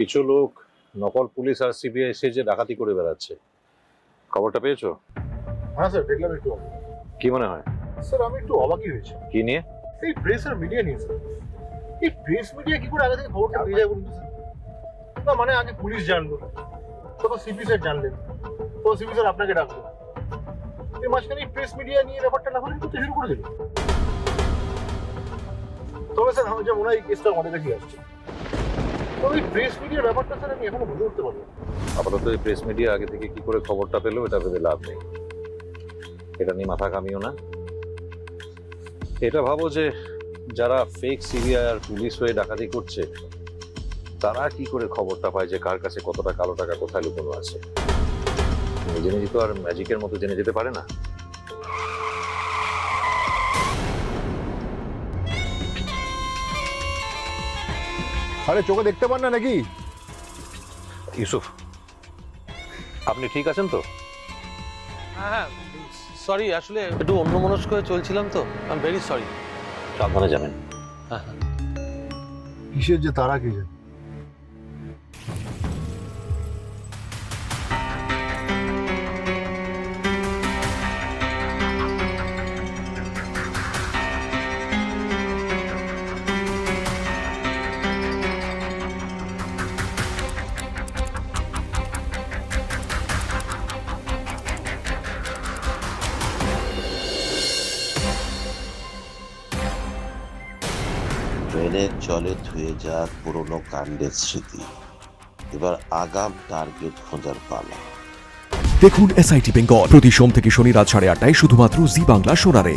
কিছু লোক নকল পুলিশ আর সিবিআই এসে যে ডাকাতি করে বেড়াচ্ছে। খবরটা পেয়েছ? হ্যাঁ স্যার দেখলাম একটু কি মনে হয়? স্যার আমি একটু অবাকই হয়েছি। কি নিয়ে? এই প্রেস আর মিডিয়া নিয়ে স্যার। এই প্রেস মিডিয়া কি করে আগে থেকে খবরটা পেয়ে যায় বলুন স্যার? না মানে আগে পুলিশ জানলো তখন সিপি স্যার জানলেন। তো সিপি স্যার আপনাকে ডাকলো। এই মাঝখানে প্রেস মিডিয়া নিয়ে ব্যাপারটা না হলে করতে শুরু করে দিল। তবে স্যার আমার যা মনে হয় এই কেসটা আমাদের কাছে আসছে। আপাতত এই প্রেস মিডিয়া আগে থেকে কি করে খবরটা পেল এটা ভেবে লাভ নেই। এটা নিয়ে মাথা কামিও না। এটা ভাবো যে যারা ফেক সিবিআই আর পুলিশ হয়ে ডাকাতি করছে, তারা কি করে খবরটা পায় যে কার কাছে কতটা কালো টাকা কোথায় লুকোনো আছে? নিজে নিজে তো আর ম্যাজিকের মতো জেনে যেতে পারে না। আরে চোখে দেখতে পান না নাকি? ইউসুফ আপনি ঠিক আছেন তো? হ্যাঁ সরি আসলে একটু অন্য অন্যমনস্ক হয়ে চলছিলাম তো। আই এম ভেরি সরি সাবধানে যাবেন হ্যাঁ হ্যাঁ। কিসের যে তারা কে জানে? ট্রেনের জলে ধুয়ে যাক পুরনো কাণ্ডের স্মৃতি। এবার আগাম টার্গেট খোঁজার পালা। দেখুন এসআইটি বেঙ্গল প্রতি সোম থেকে শনি রাত সাড়ে আটটায় শুধুমাত্র জি বাংলা সোনারে